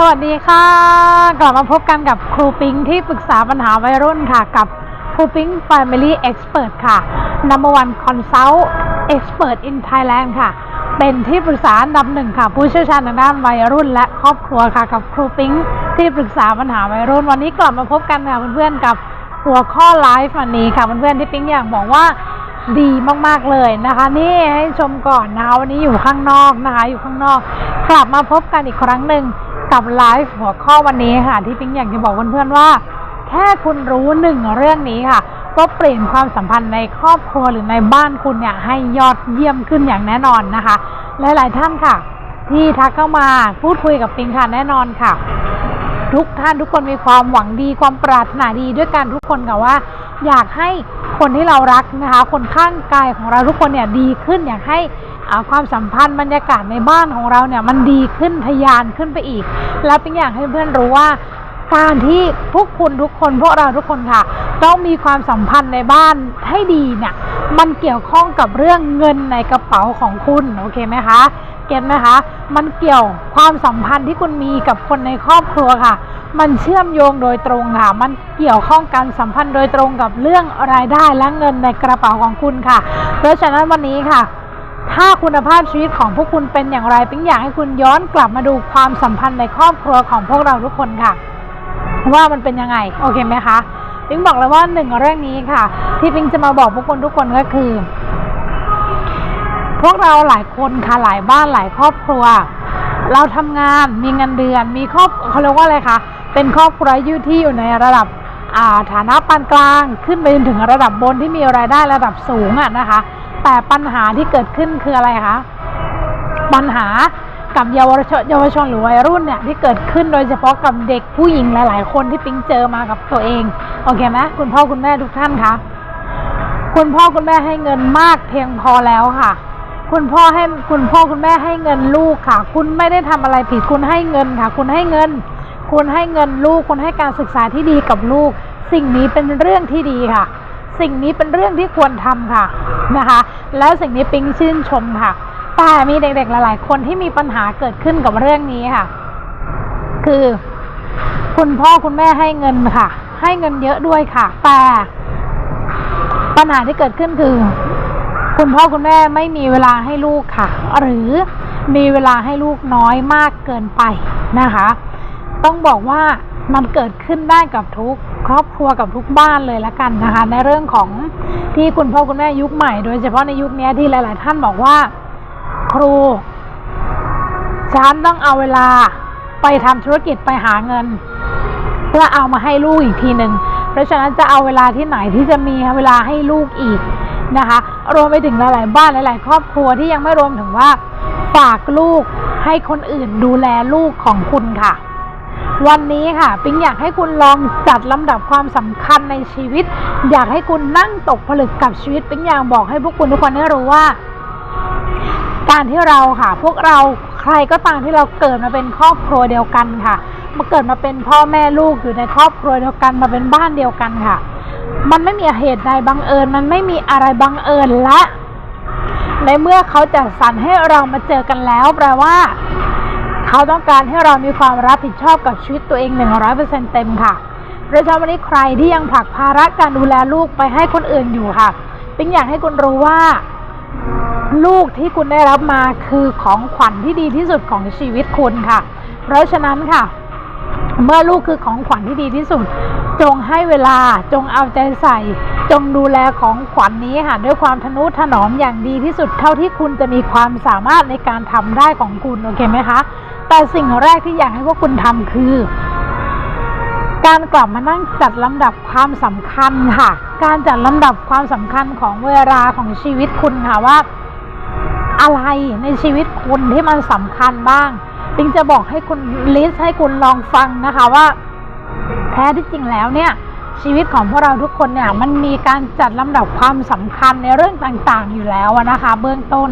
สวัสดีค่ะ กลับมาพบกันกับครูปิงที่ปรึกษาปัญหาวัยรุ่นค่ะ กับครูปิง Family Expert ค่ะ Number one Consult Expert in Thailand ค่ะ เป็นที่ปรึกษาอันดับหนึ่งค่ะ ผู้เชี่ยวชาญทางด้านวัยรุ่นและครอบครัวค่ะ กับครูปิงที่ปรึกษาปัญหาวัยรุ่น วันนี้กลับมาพบกันค่ะเพื่อนๆกับหัวข้อไลฟ์วันนี้ค่ะเพื่อนๆที่ปิงอยากบอกว่าดีมากๆเลยนะคะ นี่ให้ชมก่อนนะคะวันนี้อยู่ข้างนอกนะคะ อยู่ข้างนอก กลับมาพบกันอีกครั้งหนึ่ง กับไลฟ์หัวข้อวันนี้ค่ะ ที่ปิ๊งอยากจะบอกเพื่อนๆว่า แค่คุณรู้หนึ่งเรื่องนี้ค่ะ ก็เปลี่ยนความสัมพันธ์ในครอบครัวหรือในบ้านคุณเนี่ยให้ยอดเยี่ยมขึ้นอย่างแน่นอนนะคะ หลายๆท่านค่ะ ที่ทักเข้ามาพูดคุยกับปิงค่ะแน่นอนค่ะ ทุกท่านทุกคนมีความหวังดีความปรารถนาดีด้วยกันทุกคนค่ะว่า อยากให้ คนที่เรารักนะคะ คนข้างกายของเราทุกคนเนี่ยดีขึ้นอยากให้ความสัมพันธ์บรรยากาศในบ้านของเราเนี่ยมันดีขึ้นทยานขึ้นไปอีก แล้วเป็นอย่ากให้เพื่อนรู้ว่าการที่พวกคุณทุกคนพวกเราทุกคนค่ะ ต้องมีความสัมพันธ์ในบ้านให้ดีเนี่ยมันเกี่ยวข้องกับเรื่องเงินในกระเป๋าของคุณโอเคไหมคะ เก็ตไหมคะ มันเกี่ยวความสัมพันธ์ที่คุณมีกับคนในครอบครัวค่ะ มันเชื่อมโยงโดยตรงค่ะ มันเกี่ยวข้องกันสัมพันธ์โดยตรงกับเรื่องรายได้และเงินในกระเป๋าของคุณค่ะ เพราะฉะนั้นวันนี้ค่ะถ้าคุณภาพชีวิตของพวกคุณเป็นอย่างไรปิ๊งอยากให้คุณย้อนกลับมาดูความสัมพันธ์ในครอบครัวของพวกเราทุกคนค่ะ ว่ามันเป็นยังไง โอเคไหมคะปิ๊งบอกเลยว่าหนึ่งเรื่องนี้ค่ะ ที่ปิ๊งจะมาบอกพวกคุณทุกคนก็คือ พวกเราหลายคนค่ะหลายบ้านหลายครอบครัว เราทำงานมีเงินเดือน มีครอบเขาเรียกว่าอะไรคะเป็นครอบครัวยู่ที่อยู่ในระดับาฐานะปานกลางขึ้นไปจนถึงระดับบนที่มีรายได้ระดับสูงอะนะคะ แต่ปัญหาที่เกิดขึ้นคืออะไรคะปัญหากับเยาวชนเยาวชนหรือวัยรุ่นเนี่ยที่เกิดขึ้นโดยเฉพาะกับเด็กผู้หญิงหลาย ๆ คนที่ปิ๊งเจอมากับตัวเองโอเคไหมคุณพ่อคุณแม่ทุกท่านคะคุณพ่อคุณแม่ให้เงินมากเพียงพอแล้วค่ะ คุณพ่อให้คุณพ่อคุณแม่ให้เงินลูกค่ะ คุณไม่ได้ทำอะไรผิดคุณให้เงินค่ะ คุณให้เงิน คุณให้เงินลูก คุณให้การศึกษาที่ดีกับลูก สิ่งนี้เป็นเรื่องที่ดีค่ะ สิ่งนี้เป็นเรื่องที่ควรทำค่ะนะคะ แล้วสิ่งนี้ปิ๊งชื่นชมค่ะ แต่มีเด็กๆหลาย ๆ คนที่มีปัญหาเกิดขึ้นกับเรื่องนี้ค่ะ คือ คุณพ่อคุณแม่ให้เงินค่ะ ให้เงินเยอะด้วยค่ะ แต่ปัญหาที่เกิดขึ้นคือ คุณพ่อคุณแม่ไม่มีเวลาให้ลูกค่ะ หรือมีเวลาให้ลูกน้อยมากเกินไปนะคะ ต้องบอกว่ามันเกิดขึ้นได้กับทุกครอบครัวกับทุกบ้านเลยละกันนะคะ ในเรื่องของที่คุณพ่อคุณแม่ยุคใหม่ โดยเฉพาะในยุคนี้ที่หลาย ๆ ท่านบอกว่า ครูฉันต้องเอาเวลาไปทำธุรกิจไปหาเงิน เพื่อเอามาให้ลูกอีกทีหนึ่งเพราะฉะนั้นจะเอาเวลาที่ไหนที่จะมีเวลาให้ลูกอีก นะคะ รวมไปถึงหลาย ๆ บ้านหลาย ๆ ครอบครัวที่ยังไม่รวมถึงว่าฝากลูกให้คนอื่นดูแลลูกของคุณค่ะ วันนี้ค่ะ ปิ๊งอยากให้คุณลองจัดลำดับความสำคัญในชีวิต อยากให้คุณนั่งตกผลึกกับชีวิต ปิ๊งอยากบอกให้พวกคุณทุกคนได้รู้ว่า การที่เราค่ะ พวกเราใครก็ตามที่เราเกิดมาเป็นครอบครัวเดียวกันค่ะมาเกิดมาเป็นพ่อแม่ลูกอยู่ในครอบครัวเดียวกันมาเป็นบ้านเดียวกันค่ะ มันไม่มีเหตุใดบังเอิญ มันไม่มีอะไรบังเอิญและในเมื่อเขาจัดสรรให้เรามาเจอกันแล้ว แปลว่า เขาต้องการให้เรามีความรับผิดชอบกับชีวิตตัวเอง100%เต็มค่ะโดยเฉพาะวันนี้ใครที่ยังผลักภาระการดูแลลูกไปให้คนอื่นอยู่ค่ะปิ๊งอยากให้คุณรู้ว่า ลูกที่คุณได้รับมาคือของขวัญที่ดีที่สุดของชีวิตคุณค่ะ เพราะฉะนั้นค่ะ เมื่อลูกคือของขวัญที่ดีที่สุด จงให้เวลาจงเอาใจใส่ จงดูแลของขวัญนนี้ค่ะด้วยความทนุถนอมอย่างดีที่สุดเท่าที่คุณจะมีความสามารถในการทำได้ของคุณโอเคไหมคะ แต่สิ่งแรกที่อยากให้พวกคุณทำคือ การกลับมานั่งจัดลำดับความสำคัญค่ะ การจัดลำดับความสำคัญของเวลาของชีวิตคุณค่ะว่า อะไรในชีวิตคุณที่มันสำคัญบ้างปิงจะบอกให้คุณลิสต์ให้คุณลองฟังนะคะว่า ท้ที่จริงแล้วเนี่ยชีวิตของพวกเราทุกคนเนี่ยมันมีการจัดลำดับความสำคัญในเรื่องต่างๆ อยู่แล้วนะคะ เบื้องต้น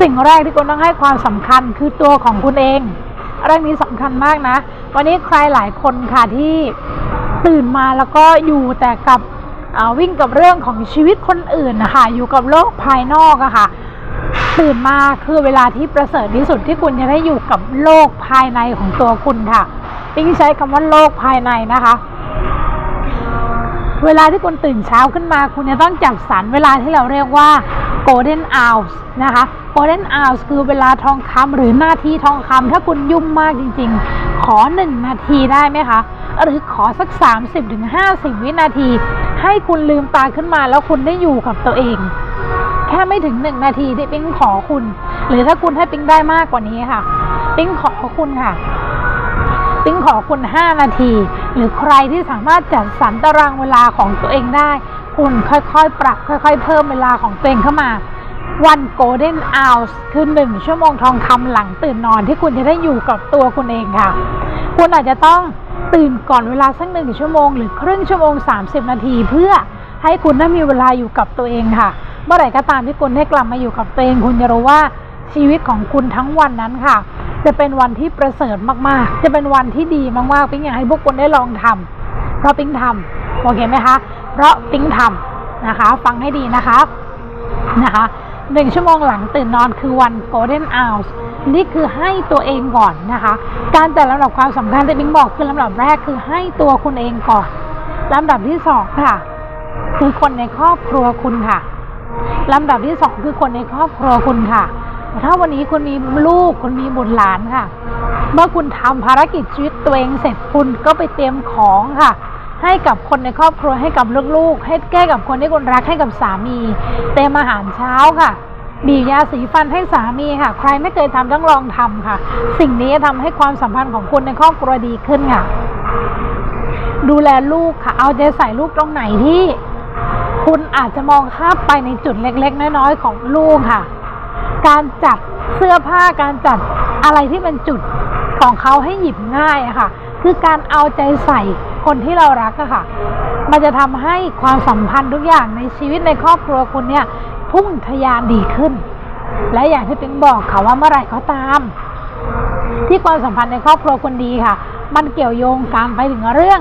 สิ่งแรกที่คุณต้องให้ความสำคัญคือตัวของคุณเองเรื่องนี้สำคัญมากนะ วันนี้ใครหลายคนค่ะที่ตื่นมาแล้วก็อยู่แต่กับวิ่งกับเรื่องของชีวิตคนอื่นนะคะอยู่กับโลกภายนอกอะค่ะตื่นมาคือเวลาที่ประเสริฐที่สุดที่คุณจะได้อยู่กับโลกภายในของตัวคุณค่ะ ปิ๊งใช้คำว่าโลกภายในนะคะ เวลาที่คุณตื่นเช้าขึ้นมา คุณจะต้องจัดสรรเวลาที่เราเรียกว่า golden hours นะคะ golden hours คือเวลาทองคำหรือหน้าที่ทองคำถ้าคุณยุ่งมากจริง ๆ ขอ 1 นาทีได้ไหมคะ หรือขอสัก 30-50 วินาที ให้คุณลืมตาขึ้นมาแล้วคุณได้อยู่กับตัวเองแค่ไม่ถึง1นาทีที่ปิ๊งขอคุณ หรือถ้าคุณให้ปิ๊งได้มากกว่านี้ค่ะ ปิ๊งขอคุณค่ะ ปิ๊งขอคุณ 5 นาที หรือใครที่สามารถจัดสรรตารางเวลาของตัวเองได้ คุณค่อยๆ ปรับค่อยๆ เพิ่มเวลาของตัวเองเข้ามา วัน golden hours คือ 1 ชั่วโมงทองคำหลังตื่นนอนที่คุณจะได้อยู่กับตัวคุณเองค่ะ คุณอาจจะต้องตื่นก่อนเวลาสักหนึ่งชั่วโมง หรือครึ่งชั่วโมง 30 นาที เพื่อให้คุณได้มีเวลาอยู่กับตัวเองค่ะ เมื่อไหร่ก็ตามที่คุณได้กลับมาอยู่กับตัวเอง คุณจะรู้ว่าชีวิตของคุณทั้งวันนั้นค่ะ จะเป็นวันที่ประเสริฐมากๆ จะเป็นวันที่ดีมากๆปิ๊งอยากให้พวกคุณได้ลองทำเพราะปิ๊งทำโอเคไหมคะ เพราะปิ๊งทำนะคะ ฟังให้ดีนะคะนะคะหนึ่งชั่วโมงหลังตื่นนอนคือวัน golden hours นี่คือให้ตัวเองก่อนนะคะ การจัดลำดับความสำคัญที่ปิ๊งบอกคือลำดับแรกคือให้ตัวคุณเองก่อนลำดับที่สองค่ะ คือคนในครอบครัวคุณค่ะลำดับที่สองคือคนในครอบครัวคุณค่ะ ถ้าวันนี้คุณมีลูกคุณมีบุตรหลานค่ะ เมื่อคุณทำภารกิจชีวิตตัวเองเสร็จคุณก็ไปเตรียมของค่ะ ให้กับคนในครอบครัวให้กับลูกๆ ให้แก้กับคนที่คุณรักให้กับสามี เตรียมอาหารเช้าค่ะบีบยาสีฟันให้สามีค่ะ ใครไม่เคยทำต้องลองทำค่ะ สิ่งนี้จะทำให้ความสัมพันธ์ของคุณในครอบครัวดีขึ้นค่ะ ดูแลลูกค่ะ เอาใจใส่ลูกตรงไหนที่ คุณอาจจะมองข้ามไปในจุดเล็ก ๆ น้อยๆของลูกค่ะ การจัดเสื้อผ้าการจัดอะไรที่เป็นจุดของเขาให้หยิบง่ายอะค่ะ คือการเอาใจใส่คนที่เรารักอะค่ะ มันจะทำให้ความสัมพันธ์ทุกอย่างในชีวิตในครอบครัวคุณเนี่ยพุ่งทะยานดีขึ้น และอย่างที่ปิ๊งบอกค่ะว่าเมื่อไหร่ก็ตาม ที่ความสัมพันธ์ในครอบครัวคุณดีค่ะ มันเกี่ยวโยงการไปถึงเรื่อง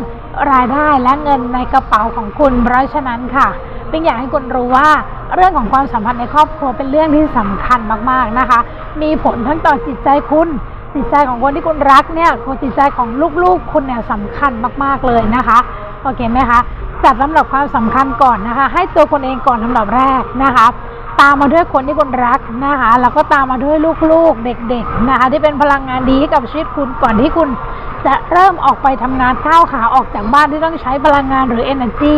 รายได้และเงินในกระเป๋าของคุณเพราะฉะนั้นค่ะ ปิ๊งอยากให้คุณรู้ว่าเรื่องของความสัมพันธ์ในครอบครัวเป็นเรื่องที่สำคัญมากๆนะคะ มีผลทั้งต่อจิตใจคุณจิตใจของคนที่คุณรักเนี่ยคนจิตใจของลูกๆ คุณเนี่ยสำคัญมากๆเลยนะคะโอเคไหมคะจัดลำดับความสำคัญก่อนนะคะ ให้ตัวคนเองก่อนลำดับแรกนะคะ ตามมาด้วยคนที่คุณรักนะคะแล้วก็ตามมาด้วยลูกๆเด็กๆนะคะที่เป็นพลังงานดีให้กับชีวิตคุณก่อนที่คุณจะเริ่มออกไปทำงานก้าวขาออกจากบ้านที่ต้องใช้พลังงานหรือ energy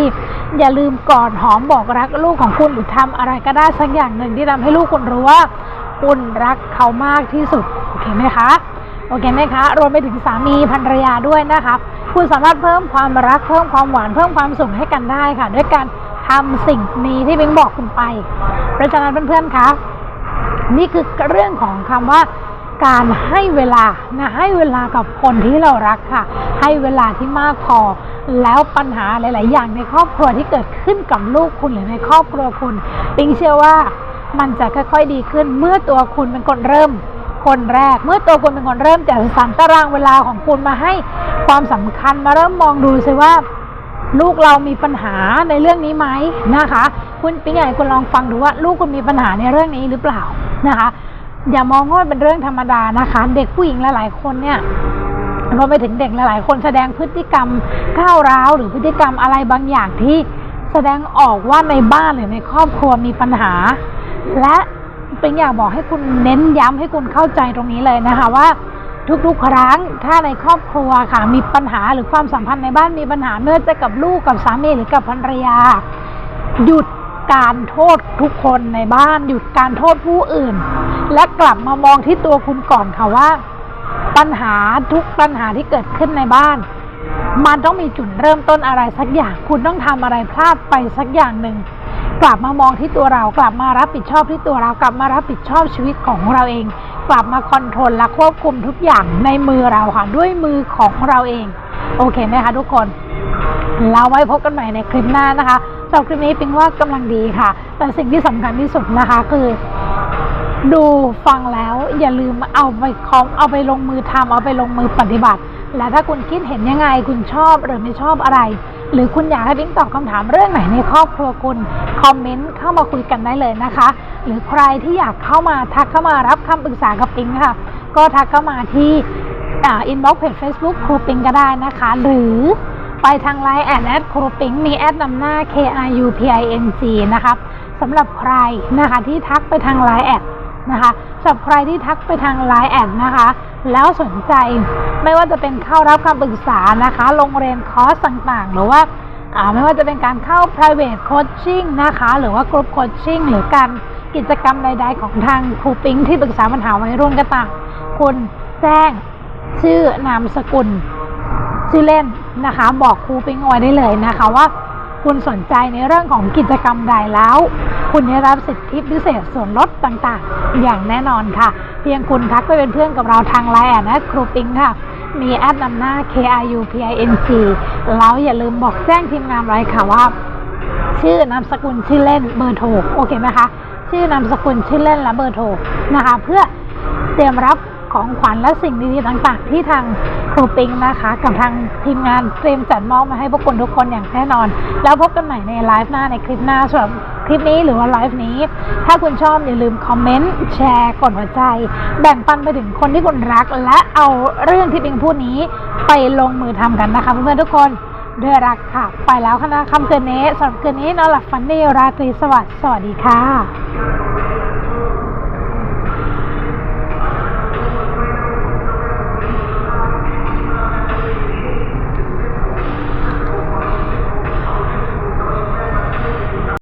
อย่าลืมกอดหอมบอกรักลูกของคุณหรือทำอะไรก็ได้สักอย่างหนึ่งที่ทำให้ลูกคุณรู้ว่าคุณรักเขามากที่สุด โอเคไหมคะ โอเคไหมคะ รวมไปถึงสามีภรรยาด้วยนะคะ คุณสามารถเพิ่มความรักเพิ่มความหวานเพิ่มความสุขให้กันได้ค่ะ ด้วยการ ทำสิ่งนี้ที่เบิงบอกคุณไป เพราะฉะนั้นเพื่อนๆคะนี่คือเรื่องของคำว่าการให้เวลานะให้เวลากับคนที่เรารักค่ะ ให้เวลาที่มากพอ แล้วปัญหาหลาย ๆ อย่างในครอบครัวที่เกิดขึ้นกับลูกคุณหรือในครอบครัวคุณปิงเชื่อว่ามันจะค่อย ๆ ดีขึ้น เมื่อตัวคุณเป็นคนเริ่ม คนแรก เมื่อตัวคุณเป็นคนเริ่มจัดสรรตารางเวลาของคุณมาให้ความสำคัญมาเริ่มมองดูซิว่า ลูกเรามีปัญหาในเรื่องนี้ไหมนะคะ คุณปิ๊งใหญ่คุณลองฟังดูว่าลูกคุณมีปัญหาในเรื่องนี้หรือเปล่านะคะ อย่ามองว่าเป็นเรื่องธรรมดานะคะ เด็กผู้หญิงหลายๆคนเนี่ยรวมไปถึงเด็กหลายๆ คนแสดงพฤติกรรมก้าวร้าวหรือพฤติกรรมอะไรบางอย่างที่แสดงออกว่าในบ้านหรือในครอบครัวมีปัญหา และเป็นอยากบอกให้คุณเน้นย้ำให้คุณเข้าใจตรงนี้เลยนะคะว่า ทุกๆ ครั้ง ถ้าในครอบครัวค่ะมีปัญหาหรือความสัมพันธ์ในบ้านมีปัญหาไม่ว่าจะกับลูกกับสามีหรือกับภรรยา หยุดการโทษทุกคนในบ้านหยุดการโทษผู้อื่น และกลับมามองที่ตัวคุณก่อนค่ะว่า ปัญหาทุกปัญหาที่เกิดขึ้นในบ้าน มันต้องมีจุดเริ่มต้นอะไรสักอย่าง คุณต้องทำอะไรพลาดไปสักอย่างหนึ่งกลับมามองที่ตัวเรากลับมารับผิดชอบที่ตัวเรากลับมารับผิดชอบชีวิตของเราเอง กลับมาคอนโทรลและควบคุมทุกอย่างในมือเราค่ะด้วยมือของเราเอง โอเคไหมคะทุกคนเราไว้พบกันใหม่ในคลิปหน้านะคะสำหรับคลิปนี้ปิงว่ากำลังดีค่ะ แต่สิ่งที่สำคัญที่สุดนะคะคือดูฟังแล้วอย่าลืมเอาไปคอมเอาไปลงมือทำเอาไปลงมือปฏิบัติ และถ้าคุณคิดเห็นยังไงคุณชอบหรือไม่ชอบอะไร หรือคุณอยากให้ปิงตอบคำถามเรื่องไหนในครอบครัวคุณ คอมเมนต์เข้ามาคุยกันได้เลยนะคะ หรือใครที่อยากเข้ามาทักเข้ามารับคำปรึกษากับปิงค่ะ ก็ทักเข้ามาที่อินบ็อกเพจ Facebook ครูปิงก็ได้นะคะ หรือไปทางไลน์แอดแอดครูปิงมีแอดนำหน้า K R U P I N G นะคะสำหรับใครนะคะที่ทักไปทางไลน์แอดนะคะสำหรับใครที่ทักไปทางไลน์แอดนะคะ แล้วสนใจไม่ว่าจะเป็นเข้ารับคำปรึกษานะคะลงเรียนคอร์สต่างๆ หรือว่าอ่าไม่ว่าจะเป็นการเข้า private coaching นะคะ หรือว่า group coaching หรือการ กิจกรรมใดๆของทางครูปิงที่ปรึกษาปัญหาวัยรุ่นก็ตามคุณแจ้งชื่อนามสกุล ชื่อเล่นนะคะ บอกครูปิงเอาไว้ได้เลยนะคะว่าคุณสนใจในเรื่องของกิจกรรมใดแล้ว คุณได้รับสิทธิพิเศษส่วนลดต่างๆ อย่างแน่นอนค่ะ เพียงคุณทักไปเป็นเพื่อนกับเราทางไลน์แอดนะครูปิงค่ะ มีแอดนำหน้า K R U P I N G แล้วอย่าลืมบอกแจ้งทีมงานไว้ค่ะว่า ชื่อนามสกุลชื่อเล่นเบอร์โทรโอเคไหมคะ ชื่อนามสกุลชื่อเล่นและเบอร์โทรนะคะ เพื่อเตรียมรับของขวัญและสิ่งดีๆต่างๆ ที่ทางครูปิงนะคะ กับทางทีมงานเตรียมจัดมอบมาให้พวกคุณทุกคนอย่างแน่นอน แล้วพบกันใหม่ในไลฟ์หน้าในคลิปหน้าสำหรับคลิปนี้หรือว่าไลฟ์นี้ ถ้าคุณชอบอย่าลืมคอมเมนต์แชร์กดหัวใจ แบ่งปันไปถึงคนที่คุณรัก และเอาเรื่องที่ปิงพูดนี้ไปลงมือทำกันนะคะเพื่อนๆทุกคน ด้วยรักค่ะ ไปแล้วค่ะนะคำเกินนี้สำหรับคืนนี้นอนหลับฝันดีราตรีสวัสดิ์สวัสดีค่ะ